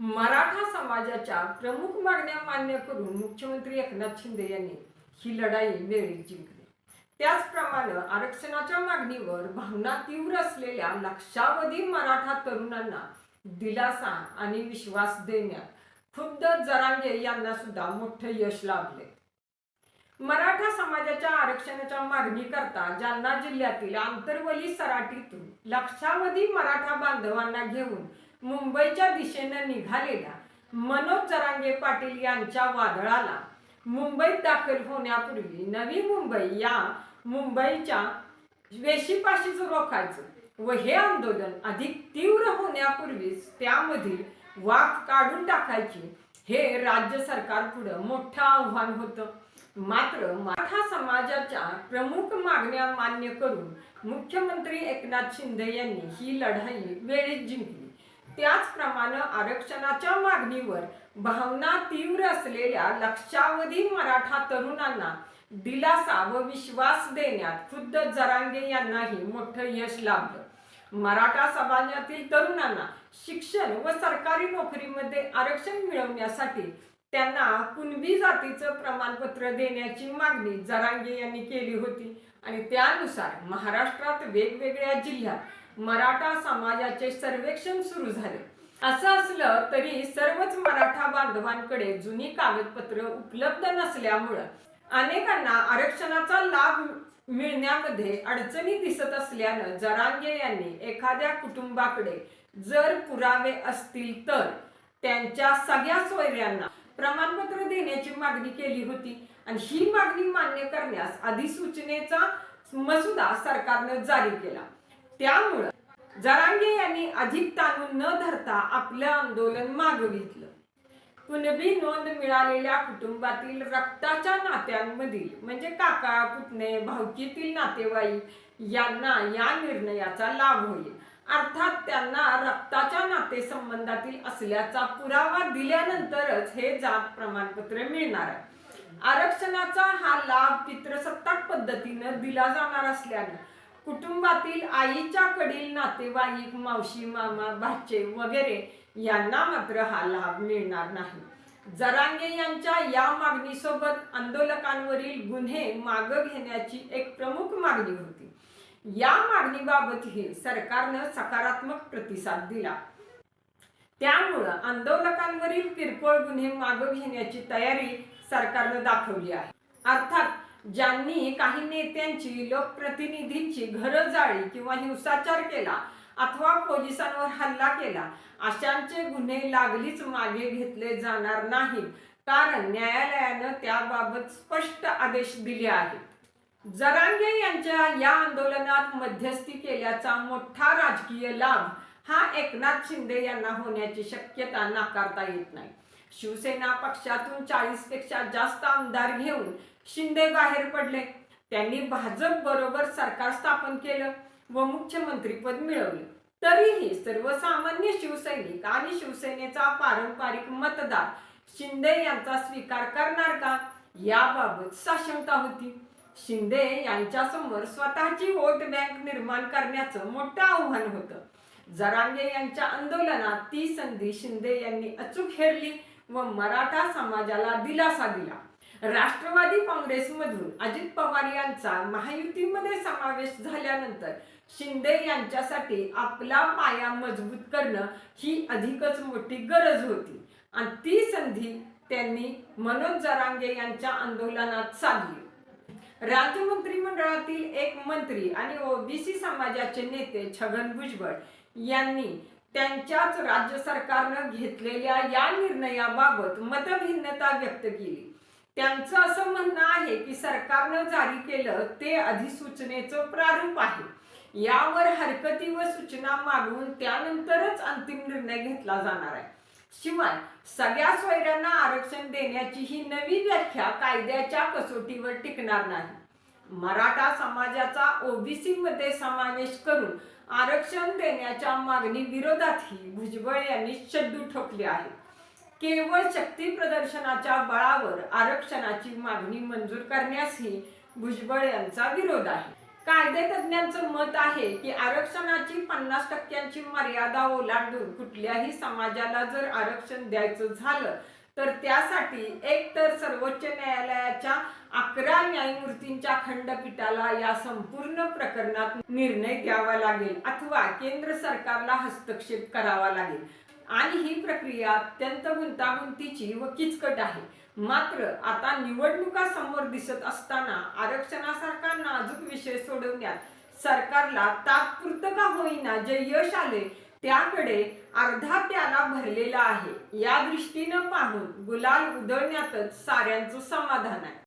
मराठा समाजाच्या प्रमुख मागण्या मान्य करून मुख्यमंत्री एकनाथ शिंदे यांनी ही लढाई वेळी जिंकली. त्याचप्रमाणे आरक्षणाच्या मागणीवर भावना तीव्र असलेल्या लक्षावधी मराठा तरुणांना दिलासा आणि विश्वास देण्यात खुद्द जरांगे यांना सुद्धा मोठं यश लाभले. मराठा समाजाच्या आरक्षणाच्या मागणी करता जालना जिल्ह्यातील आंतरवली सराटीतून लक्षावधी मराठा बांधवांना घेऊन मुंबईच्या दिशेनं निघालेल्या मनोज जरांगे पाटील यांच्या वादळाला मुंबईत दाखल होण्यापूर्वी नवी मुंबई या मुंबईच्या वेशीपाशीच रोखायचं व हे आंदोलन अधिक तीव्र होण्यापूर्वीच त्यामधील वाद काढून टाकायची हे राज्य सरकार पुढं मोठं आव्हान होतं. मात्र मराठा समाजाच्या प्रमुख मागण्या मान्य करून मुख्यमंत्री एकनाथ शिंदे यांनी ही लढाई वेळीच जिंकली. त्याचप्रमाणे आरक्षणाच्या मागणीवर भावना तीव्र असलेल्या लक्षावधी मराठा तरुणांना दिलासा व विश्वास देण्यात खुद्द जरांगे यांनाही मोठं यश लाभलं. मराठा समाजातील तरुणांना शिक्षण व सरकारी नोकरीमध्ये आरक्षण मिळवण्यासाठी त्यांना कुणबी जातीचं प्रमाणपत्र देण्याची मागणी जरांगे यांनी केली होती. आणि त्यानुसार महाराष्ट्रात वेगवेगळ्या जिल्ह्यात मराठा समाजाचे सर्वेक्षण सुरू झाले. असं असलं तरी सर्वच मराठा बांधवांकडे जुनी कागदपत्र उपलब्ध नसल्यामुळं अनेकांना आरक्षणाचा लाभ मिळण्यामध्ये अडचणी दिसत असल्यानं जरांगे यांनी एखाद्या कुटुंबाकडे जर पुरावे असतील तर त्यांच्या सगळ्या सोयऱ्यांना प्रमाणपत्र देण्याची मागणी केली होती. आणि ही मागणी मान्य करण्यास अधिसूचनेचा मसुदा सरकारनं जारी केला. त्यामुळं जरांगे यांनी अधिक ताणून न धरता आपलं आंदोलन मागवितलं कुणबी नोंद मिळालेल्या कुटुंबातील रक्ताच्या नात्यांमधील म्हणजे काका पुतणे भावकीतील नातेवाईक यांना या निर्णयाचा लाभ होईल. अर्थात त्यांना रक्ताच्या नातेसंबंधातील असल्याचा पुरावा दिल्यानंतरच हे जात प्रमाणपत्र मिळणार आहे. आरक्षणाचा हा लाभ पितृसत्ताक पद्धतीनं दिला जाणार असल्यानं कुटुंबातील आईच्या कडील नातेवाईक मावशी मामा भाचे वगैरे यांना मात्र हा लाभ मिळणार नाही. जरांगे यांच्या या मागणीसोबत आंदोलकांवरील गुन्हे माग घेण्याची एक प्रमुख मागणी होती. या मागणीबाबतही सरकारनं सकारात्मक प्रतिसाद दिला. त्यामुळं आंदोलकांवरील किरकोळ गुन्हे मागं घेण्याची तयारी सरकारनं दाखवली आहे. अर्थात ज्यांनी काही नेत्यांची लोकप्रतिनिधींची घरं जाळी किंवा हिंसाचार केला अथवा पोलिसांवर हल्ला केला अशांचे गुन्हे लागलीच मागे घेतले जाणार नाहीत. कारण न्यायालयानं त्याबाबत स्पष्ट आदेश दिले आहेत. जरांगे यांच्या या आंदोलनात मध्यस्थी केल्याचा मोठा राजकीय लाभ हा एकनाथ शिंदे यांना होण्याची शक्यता नाकारता येत नाही. शिवसेना पक्षातून चाळीसपेक्षा जास्त आमदार घेऊन शिंदे बाहेर पडले. त्यांनी भाजप बरोबर सरकार स्थापन केलं व मुख्यमंत्रीपद मिळवले. तरीही सर्वसामान्य शिवसैनिक आणि शिवसेनेचा पारंपरिक मतदार शिंदे यांचा स्वीकार करणार का? याबाबत साशंका होती. शिंदे यांच्यासमोर स्वतःची वोट बँक निर्माण करण्याचं मोठं आव्हान होतं. जरांगे यांच्या आंदोलनात ती संधी शिंदे यांनी अचूक हेरली. व मराठा समाजाला दिलासा दिला. राष्ट्रवादी काँग्रेसमधून अजित पवार यांचा महायुतीमध्ये समावेश झाल्यानंतर शिंदे यांच्यासाठी आपला पाया मजबूत करणं ही अधिकच मोठी गरज होती. आणि ती संधी त्यांनी मनोज जरांगे यांच्या आंदोलनात साधली. राज्य मंत्रिमंडळातील एक मंत्री आणि ओबीसी समाजाचे नेते छगन भुजबळ यांनी त्यांच्याच राज्य सरकारनं घेतलेल्या या निर्णयाबाबत मतभिन्नता व्यक्त केली. त्यांचं असं म्हणणं आहे की सरकारनं जारी केलं ते अधिसूचनेचं प्रारूप आहे. यावर हरकती व सूचना मागून त्यानंतरच अंतिम निर्णय घेतला जाणार आहे. शिवाय सगळ्या सोयऱ्यांना आरक्षण देण्याची ही नवी व्याख्या कायद्याच्या कसोटीवर टिकणार नाही. मराठा समाजाचा ओबीसी मध्ये समावेश करून आरक्षण देण्याच्या मागणी विरोधातही भुजबळ यांनी शड्डू ठोकले आहे केवळ शक्ती प्रदर्शनाच्या बळावर आरक्षणाची मागणी मंजूर करण्यासही भुजबळ यांचा विरोध आहे. कायदे तज्ज्ञांचं मत आहे की आरक्षणाची पन्नास टक्क्यांची मर्यादा ओलांडून कुठल्याही समाजाला जर आरक्षण द्यायचं झालं तर त्यासाठी एक तर सर्वोच्च न्यायालयाच्या अकरा न्यायमूर्तींच्या खंडपीठाला या संपूर्ण प्रकरणात निर्णय द्यावा लागेल अथवा केंद्र सरकारला हस्तक्षेप करावा लागेल. आणि ही प्रक्रिया अत्यंत गुंतागुंतीची व किचकट आहे. मात्र आता निवडणुका समोर दिसत असताना आरक्षणासारखा नाजूक विषय सोडवण्यात सरकारला तात्पुरतं का होईना जे यश आले त्याकडे अर्धा प्याला भरलेला आहे. या दृष्टीनं पाहून गुलाल उधळण्यातच साऱ्यांचं समाधान आहे.